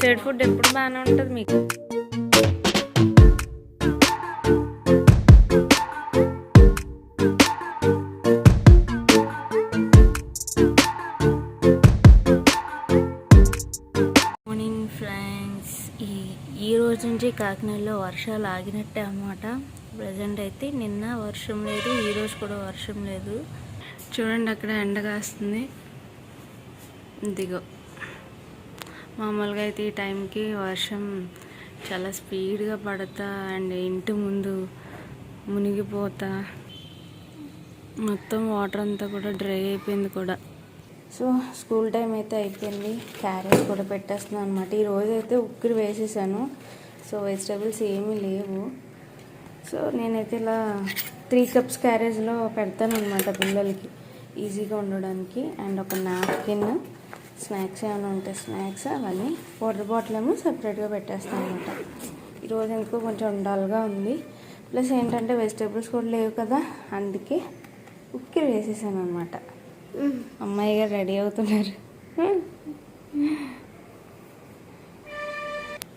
Side food ఎప్పుడు బాగానే ఉంటుంది మీకు? మార్నింగ్ ఫ్రెండ్స్ ఈ ఈ రోజు నుంచి కాకినాడలో వర్షాలు ఆగినట్టే అన్నమాట. ప్రజెంట్ అయితే నిన్న వర్షం లేదు ఈ రోజు కూడా వర్షం లేదు. చూడండి అక్కడ ఎండ కాస్తుంది. ఇదిగో. మామూలుగా అయితే ఈ టైంకి వర్షం చాలా స్పీడ్గా పడతా అండ్ ఇంటి ముందు మునిగిపోతా. మొత్తం వాటర్ అంతా కూడా డ్రై అయిపోయింది కూడా. సో స్కూల్ టైం అయితే అయిపోయింది. క్యారేజ్ కూడా పెట్టేస్తున్నాను అనమాట ఈరోజు అయితే ఉక్కిరి వేసేసాను. సో వెజిటేబుల్స్ ఏమీ లేవు. సో నేనైతే ఇలా త్రీ కప్స్ క్యారేజ్లో పెడతాను అనమాట పిల్లలకి. ఈజీగా ఉండడానికి. అండ్ ఒక నాప్కిన్. స్నాక్స్ ఏమైనా ఉంటే స్నాక్స్ అవన్నీ వాటర్ బాటిల్ ఏమో సపరేట్గా పెట్టేస్తాను అనమాట ఈరోజు ఎందుకో కొంచెం ఉండాలిగా ఉంది. ప్లస్ ఏంటంటే వెజిటేబుల్స్ కూడా లేవు కదా అందుకే ఉక్కిరి వేసేసాను అనమాట అమ్మాయి గారు రెడీ అవుతున్నారు.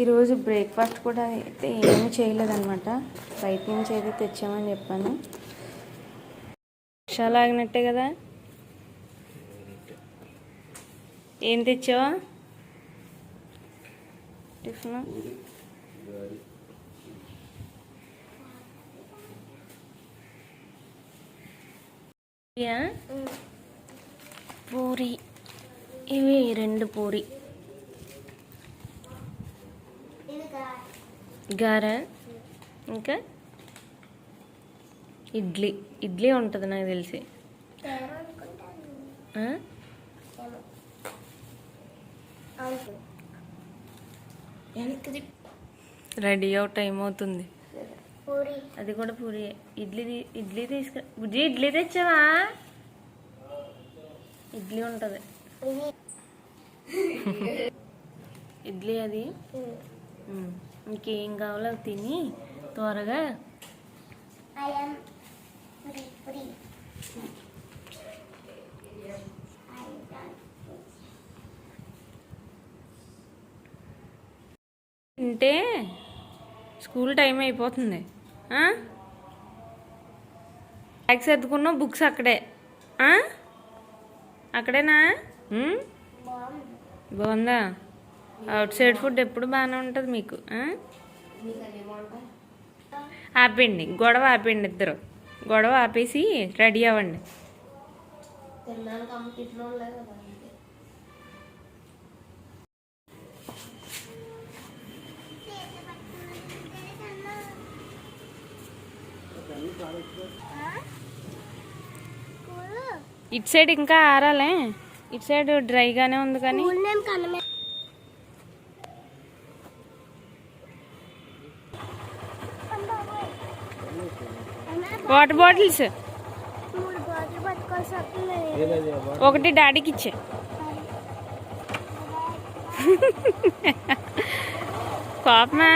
ఈరోజు బ్రేక్ఫాస్ట్ కూడా అయితే ఏమీ చేయలేదన్నమాట. బయట నుంచి అయితే తెచ్చామని చెప్పాను. వర్షాలు ఆగినట్టే కదా? ఏం తెచ్చావా? టిఫిన్? పూరి. ఇవి రెండు పూరి. గార? ఇంకా? ఇడ్లీ. ఇడ్లీ ఉంటుంది నాకు తెలిసి? రెడీ అవుట్ టైం అవుతుంది అది కూడా పూరి. ఇడ్లీ ఇడ్లీ తీసుకు బుజ్జి ఇడ్లీ తెచ్చావా? ఇడ్లీ ఉంటుంది. ఇడ్లీ అది. ఇంకేం కావాలో తిని త్వరగా తింటే స్కూల్ టైం అయిపోతుంది. బ్యాగ్స్ ఎత్తుకున్నావు బుక్స్ అక్కడే. అక్కడేనా? బాగుందా? అవుట్ సైడ్ ఫుడ్ ఎప్పుడు బాగానే ఉంటుంది మీకు ఆపేయండి ఆపండి గొడవ ఆపండి ఇద్దరు. గొడవ ఆపేసి రెడీ అవ్వండి. ఇటు సైడ్ ఇంకా ఆరాలే. ఇటు సైడ్ డ్రైగానే ఉంది కానీ. Water bottles? ఒకటి డాడీకి ఇచ్చే. కోపమా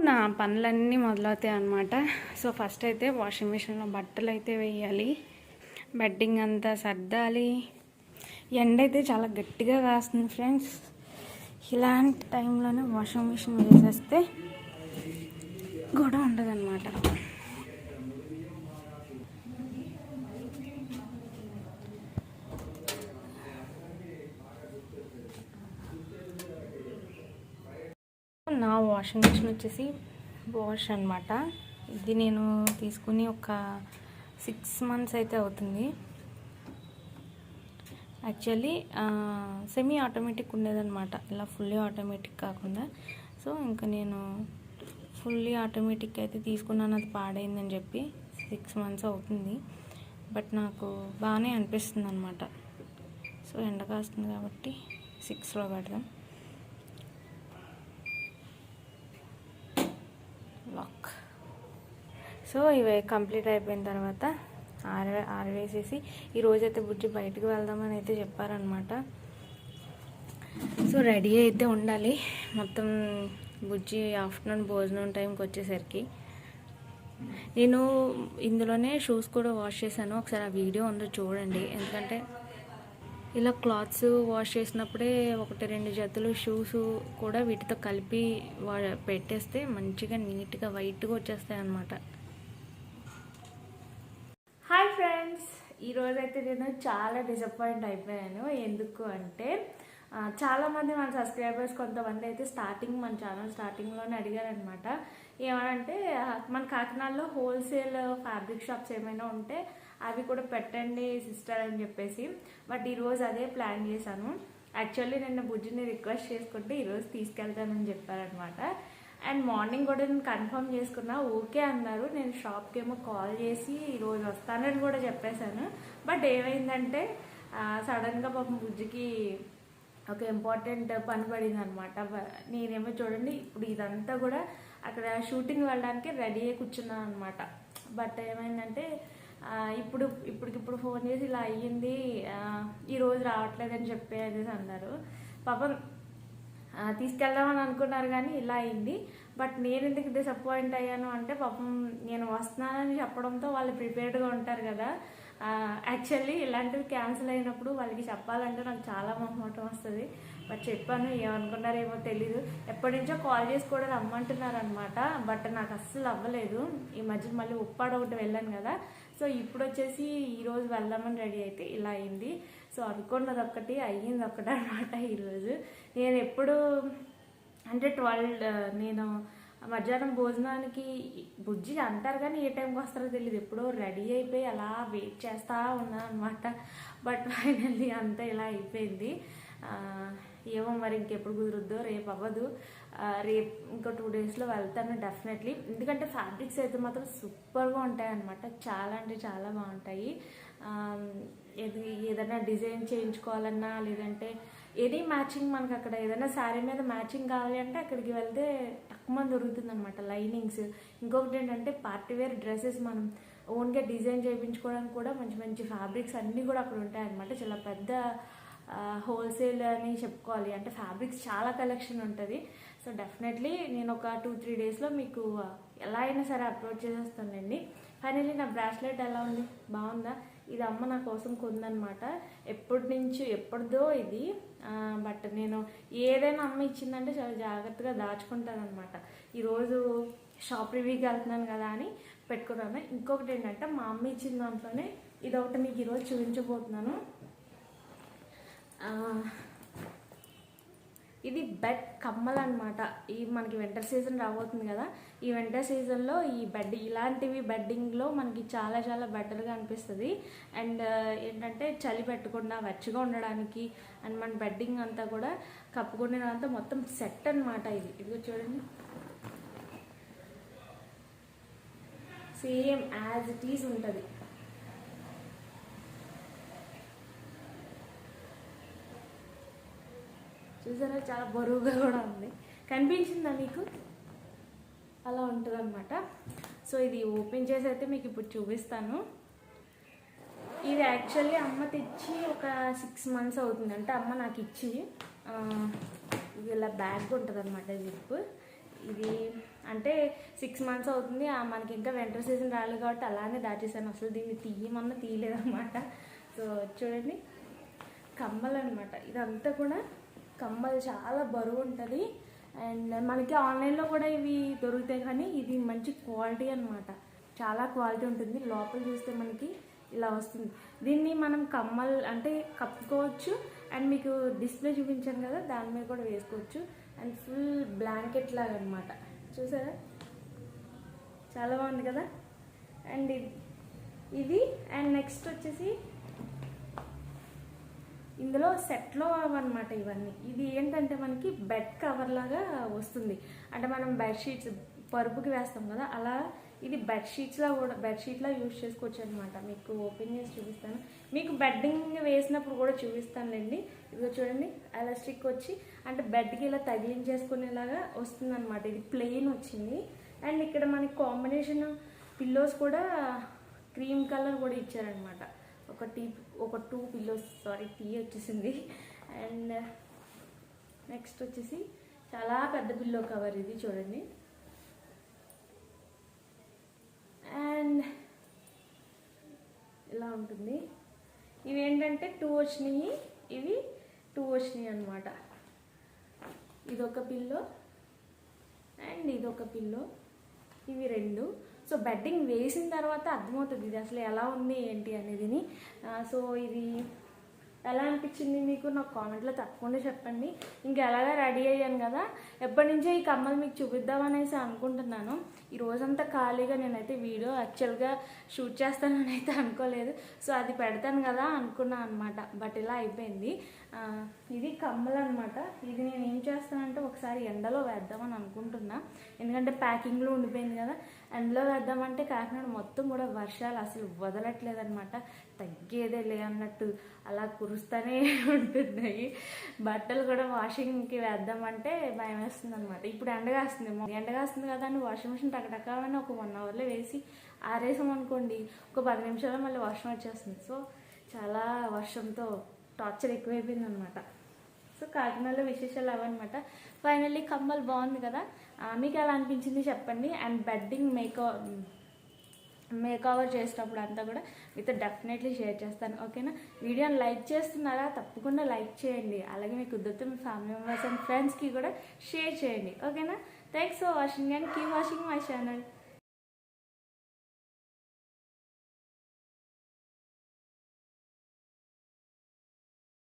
నా పనులన్నీ మొదలవుతాయి అనమాట సో ఫస్ట్ అయితే వాషింగ్ మిషన్లో బట్టలు అయితే వేయాలి. బెడ్డింగ్ అంతా సర్దాలి. ఎండ అయితే చాలా గట్టిగా కాస్తుంది ఫ్రెండ్స్. ఇలాంటి టైంలోనే వాషింగ్ మిషన్ వేసేస్తే గొడవ ఉండదనమాట నా వాషింగ్ మిషన్ వచ్చేసి వాష్ అనమాట ఇది నేను తీసుకుని ఒక సిక్స్ మంత్స్ అయితే అవుతుంది. యాక్చువల్లీ సెమీ ఆటోమేటిక్ ఉండేదన్నమాట. ఇలా ఫుల్లీ ఆటోమేటిక్ కాకుండా. సో ఇంకా నేను ఫుల్లీ ఆటోమేటిక్ అయితే తీసుకున్నాను. అది పాడైందని చెప్పి సిక్స్ మంత్స్ అవుతుంది. బట్ నాకు బాగానే అనిపిస్తుంది అనమాట సో ఎండ కాస్తుంది కాబట్టి సిక్స్లో పెడదాం లాక్ సో ఇవి కంప్లీట్ అయిపోయిన తర్వాత ఆర ఆరవేసేసి ఈరోజైతే బుజ్జి బయటకు వెళ్దామని అయితే చెప్పారనమాట సో రెడీ అయితే ఉండాలి. మొత్తం బుజ్జి ఆఫ్టర్నూన్ భోజనం టైంకి వచ్చేసరికి. నేను ఇందులోనే షూస్ కూడా వాష్ చేశాను. ఒకసారి ఆ వీడియో ఉందో చూడండి. ఎందుకంటే ఇలా క్లాత్స్ వాష్ చేసినప్పుడే ఒకటి రెండు జతలు షూస్ కూడా వీటితో కలిపి వా- పెట్టేస్తే మంచిగా నీట్గా వైట్గా వచ్చేస్తాయి అన్నమాట ఈరోజైతే ఈరోజు అయితే నేను చాలా డిసప్పాయింట్ అయిపోయాను. ఎందుకు అంటే చాలామంది మన సబ్స్క్రైబర్స్ కొంతమంది అయితే స్టార్టింగ్ మన ఛానల్ స్టార్టింగ్లోనే అడిగారనమాట ఏమనంటే మన కాకినాడలో హోల్సేల్ ఫ్యాబ్రిక్ షాప్స్ ఏమైనా ఉంటే అవి కూడా పెట్టండి సిస్టర్ అని చెప్పేసి. బట్ ఈరోజు అదే ప్లాన్ చేశాను. యాక్చువల్లీ నిన్న బుజ్జిని రిక్వెస్ట్ చేసుకుంటే ఈరోజు తీసుకెళ్తానని చెప్పారనమాట అండ్ మార్నింగ్ కూడా నేను కన్ఫర్మ్ చేసుకున్నా ఓకే అన్నారు. నేను షాప్కి ఏమో కాల్ చేసి ఈరోజు వస్తానని కూడా చెప్పేశాను. బట్ ఏమైందంటే సడన్గా పాపం బుజ్జికి ఒక ఇంపార్టెంట్ పని పడింది అనమాట నేనేమో చూడండి ఇప్పుడు ఇదంతా కూడా అక్కడ షూటింగ్ వెళ్ళడానికి రెడీ అయ్యి కూర్చున్నాను అనమాట. బట్ ఏమైందంటే ఇప్పుడు ఇప్పటికిప్పుడు ఫోన్ చేసి ఇలా అయ్యింది ఈరోజు రావట్లేదని చెప్పి అనేసి అన్నారు. పాపం తీసుకెళ్దామని అనుకున్నారు కానీ ఇలా అయింది. బట్ నేను ఎందుకు డిసప్పాయింట్ అయ్యాను అంటే పాపం నేను వస్తున్నానని చెప్పడంతో వాళ్ళు ప్రిపేర్డ్గా ఉంటారు కదా. యాక్చువల్లీ ఇలాంటివి క్యాన్సిల్ అయినప్పుడు వాళ్ళకి చెప్పాలంటే నాకు చాలా మొహమాటం వస్తుంది. బట్ చెప్పాను ఏమనుకున్నారేమో తెలీదు. ఎప్పటి నుంచో కాల్ చేసి కూడా రమ్మంటున్నారు అనమాట బట్ నాకు అస్సలు అవ్వలేదు. ఈ మధ్య మళ్ళీ ఉప్పాడ ఒకటి వెళ్ళాను కదా. సో ఇప్పుడు వచ్చేసి ఈరోజు వెళ్దామని రెడీ అయితే ఇలా అయింది. సో అనుకున్నది ఒక్కటి అయ్యింది ఒకటి అనమాట ఈరోజు. నేను ఎప్పుడు అంటే ట్వెల్వ్ నేను మధ్యాహ్నం భోజనానికి బుజ్జి అంటారు కానీ ఏ టైంకి వస్తారో తెలియదు ఎప్పుడో రెడీ అయిపోయి అలా వెయిట్ చేస్తా ఉన్నాను అనమాట బట్ ఫైనల్లీ అంతా ఇలా అయిపోయింది. ఏమో మరి ఇంకెప్పుడు కుదురుద్దో రేపు అవ్వదు రేపు ఇంకో టూ డేస్లో వెళ్తాను డెఫినెట్లీ ఎందుకంటే ఫ్యాబ్రిక్స్ అయితే మాత్రం సూపర్గా ఉంటాయి అనమాట చాలా అంటే చాలా బాగుంటాయి. ఏది ఏదైనా డిజైన్ చేయించుకోవాలన్నా లేదంటే ఎనీ మ్యాచింగ్ మనకి అక్కడ ఏదైనా శారీ మీద మ్యాచింగ్ కావాలి అంటే అక్కడికి వెళ్తే తక్కువ దొరుకుతుంది అనమాట లైనింగ్స్ ఇంకొకటి ఏంటంటే పార్టీ వేర్ డ్రెస్సెస్ మనం ఓన్గా డిజైన్ చేయించుకోవడానికి కూడా మంచి మంచి ఫ్యాబ్రిక్స్ అన్నీ కూడా అక్కడ ఉంటాయన్నమాట. చాలా పెద్ద హోల్సేల్ అని చెప్పుకోవాలి. అంటే ఫ్యాబ్రిక్స్ చాలా కలెక్షన్ ఉంటుంది. సో డెఫినెట్లీ నేను ఒక టూ త్రీ డేస్లో మీకు ఎలా అయినా సరే అప్లోడ్ చేసేస్తానండి. ఫైనలీ నా బ్రాస్లెట్ ఎలా ఉంది? బాగుందా? ఇది అమ్మ నా కోసం కొందనమాట ఎప్పటి నుంచి ఎప్పటిదో ఇది. బట్ నేను ఏదైనా అమ్మ ఇచ్చిందంటే చాలా జాగ్రత్తగా దాచుకుంటాను అనమాట ఈరోజు షాప్ రివ్యూకి వెళ్తున్నాను కదా అని పెట్టుకున్నాను. ఇంకొకటి ఏంటంటే మా అమ్మ ఇచ్చిన దాంట్లోనే ఇది ఒకటి మీకు ఈరోజు చూపించబోతున్నాను. ఇది బెడ్ కమ్మలు అనమాట ఈ మనకి వింటర్ సీజన్ రాబోతుంది కదా ఈ వింటర్ సీజన్లో ఈ బెడ్ ఇలాంటివి బెడ్డింగ్లో మనకి చాలా చాలా బెటర్గా అనిపిస్తుంది. అండ్ ఏంటంటే చలి పెట్టకుండా వెచ్చగా ఉండడానికి అండ్ మన బెడ్డింగ్ అంతా కూడా కప్పుకునేదంతా మొత్తం సెట్ అన్నమాట ఇది. ఇదిగో చూడండి. సేమ్ యాజ్ ఇట్ ఈజ్ ఉంటుంది. చూసారా? చాలా బరువుగా కూడా ఉంది. కనిపించిందా మీకు? అలా ఉంటుందన్నమాట. సో ఇది ఓపెన్ చేసి అయితే మీకు ఇప్పుడు చూపిస్తాను. ఇది యాక్చువల్లీ అమ్మ తెచ్చి ఒక సిక్స్ మంత్స్ అవుతుంది. అంటే అమ్మ నాకు ఇచ్చి ఇది ఇలా బ్యాగ్ ఉంటుంది అనమాట జిప్. ఇది అంటే సిక్స్ మంత్స్ అవుతుంది. ఆ, మనకి ఇంకా వింటర్ సీజన్ రాలేదు కాబట్టి అలానే దాచేసాను అసలు దీన్ని తీయమన్నా తీయలేదన్నమాట. సో చూడండి. కమ్మలు అనమాట ఇదంతా కూడా కమ్మలు చాలా బరువు ఉంటుంది అండ్ మనకి ఆన్లైన్లో కూడా ఇవి దొరుకుతాయి కానీ ఇది మంచి క్వాలిటీ అనమాట చాలా క్వాలిటీ ఉంటుంది. లోపల చూస్తే మనకి ఇలా వస్తుంది. దీన్ని మనం కమ్మల్ అంటే కప్పుకోవచ్చు. అండ్ మీకు డిస్ప్లే చూపించాను కదా దాని మీద కూడా వేసుకోవచ్చు. అండ్ ఫుల్ బ్లాంకెట్ లాగా అనమాట చూసారా? చాలా బాగుంది కదా? అండ్ ఇది- ఇది అండ్ నెక్స్ట్ వచ్చేసి ఇందులో సెట్లో అవన్నమాట ఇవన్నీ. ఇది ఏంటంటే మనకి బెడ్ కవర్ లాగా వస్తుంది. అంటే మనం బెడ్షీట్స్ పరుపుకి వేస్తాం కదా అలా ఇది బెడ్షీట్స్లా కూడా బెడ్షీట్లా యూజ్ చేసుకోవచ్చు అనమాట మీకు ఓపెన్ చేసి చూపిస్తాను. మీకు బెడ్డింగ్ వేసినప్పుడు కూడా చూపిస్తానులేండి. ఇదిగో చూడండి ఎలాస్టిక్ వచ్చి అంటే బెడ్కి ఇలా తగిలించేసుకునేలాగా వస్తుంది అనమాట ఇది ప్లెయిన్ వచ్చింది. అండ్ ఇక్కడ మనకి కాంబినేషన్ పిల్లోస్ కూడా క్రీమ్ కలర్ కూడా ఇచ్చారనమాట ఒక టీ ఒక టూ పిల్లోస్ సారీ టీ వచ్చేసింది. అండ్ నెక్స్ట్ వచ్చేసి చాలా పెద్ద పిల్లో కవర్ ఇది చూడండి. అండ్ ఇలా ఉంటుంది? ఇవి ఏంటంటే టూ వచ్చినాయి. ఇవి టూ వచ్చినాయి అనమాట ఇదొక పిల్లో అండ్ ఇదొక పిల్లో ఇవి రెండు. సో బెడ్డింగ్ వేసిన తర్వాత అర్థమవుతుంది ఇది అసలు ఎలా ఉంది ఏంటి అనేది. సో ఇది ఎలా అనిపించింది మీకు? నాకు కామెంట్లో తప్పకుండా చెప్పండి. ఇంకా ఎలాగా రెడీ అయ్యాను కదా? ఎప్పటి నుంచో ఈ కమ్మలు మీకు చూపిద్దామనేసి అనుకుంటున్నాను. ఈ రోజంతా ఖాళీగా నేనైతే వీడియో యాక్చువల్గా షూట్ చేస్తానని అయితే అనుకోలేదు. సో అది పెడతాను కదా అనుకున్నాను అనమాట బట్ ఇలా అయిపోయింది. ఇది కమ్మలు అనమాట ఇది నేను ఏం చేస్తానంటే ఒకసారి ఎండలో వేద్దామని అనుకుంటున్నా. ఎందుకంటే ప్యాకింగ్లో ఉండిపోయింది కదా. ఎండలో వేద్దామంటే కాకినాడ మొత్తం కూడా వర్షాలు అసలు వదలట్లేదు తగ్గేదేలే తగ్గేదే లే అన్నట్టు అలా కురుస్తూనే ఉంటున్నాయి. బట్టలు కూడా వాషింగ్కి వేద్దామంటే భయం వేస్తుంది అనమాట ఇప్పుడు ఎండగాస్తుంది ఎండగాస్తుంది కదా అని వాషింగ్ మిషన్ టకటకాలని ఒక వన్ అవర్లో వేసి ఆరేసాం అనుకోండి ఒక పది నిమిషాల్లో మళ్ళీ వర్షం వచ్చేస్తుంది. సో చాలా వర్షంతో టార్చర్ ఎక్కువైపోయింది అనమాట సో కాకినాడలో విశేషాలు అవన్నమాట. ఫైనల్లీ కమ్మలు బాగుంది కదా. మీకు ఎలా అనిపించింది చెప్పండి. అండ్ బెడ్డింగ్ మేకవర్ చేసినప్పుడు అంతా కూడా మీతో డెఫినెట్లీ షేర్ చేస్తాను ఓకేనా వీడియోని లైక్ చేస్తున్నారా? తప్పకుండా లైక్ చేయండి. అలాగే మీకు కుదిరితే మీ ఫ్యామిలీ మెంబర్స్ అండ్ ఫ్రెండ్స్కి కూడా షేర్ చేయండి ఓకేనా thanks for watching and keep watching my channel